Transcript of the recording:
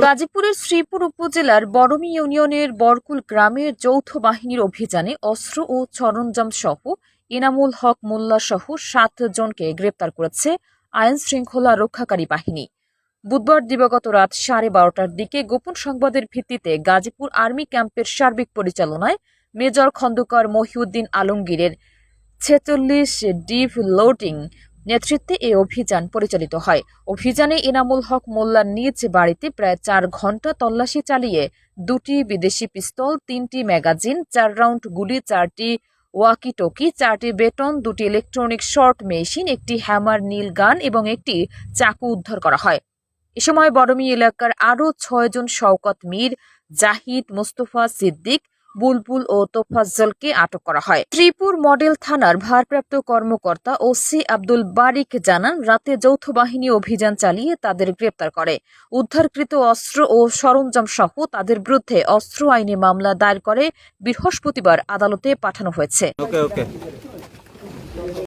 গাজীপুরের শ্রীপুর উপজেলার বড়মি ইউনিয়নের বরকুল গ্রামের যৌথ বাহিনীর অভিযানে অস্ত্র ও সরঞ্জাম সহ ইনামুল হক মোল্লা সহ সাত জনকে গ্রেপ্তার করেছে আইন শৃঙ্খলা রক্ষাকারী বাহিনী। বুধবার দিবাগত রাত সাড়ে বারোটার দিকে গোপন সংবাদের ভিত্তিতে গাজীপুর আর্মি ক্যাম্পের সার্বিক পরিচালনায় মেজর খন্দকার মহিউদ্দিন আলমগীরের ছেচল্লিশ ডিভ লোডিং নেতৃত্বে এই অভিযান পরিচালিত হয়। অভিযানে ইনামুল হক মোল্লার নিজ বাড়িতে প্রায় চার ঘণ্টা তল্লাশি চালিয়ে দুটি বিদেশি পিস্তল, তিনটি ম্যাগাজিন, চার রাউন্ড গুলি, চারটি ওয়াকি টকি চারটি বেটন দুটি ইলেকট্রনিক শর্ট মেশিন, একটি হ্যামার নীল গান এবং একটি চাকু উদ্ধার করা হয়। এ সময় বড়মি এলাকার আরও ছয়জন শওকত মীর, জাহিদ, মোস্তফা সিদ্দিক বুলবুল ও তোফাজ্জলকে আটক করা হয়। ত্রিপুর মডেল থানার ভারপ্রাপ্ত কর্মকর্তা ওসি আব্দুল বারিক জানান, রাতে যৌথ বাহিনী অভিযান চালিয়ে তাদের গ্রেপ্তার করে। উদ্ধারকৃত অস্ত্র ও সরঞ্জাম সহ তাদের বিরুদ্ধে অস্ত্র আইনে মামলা দায়ের করে বৃহস্পতিবার আদালতে পাঠানো হয়েছে।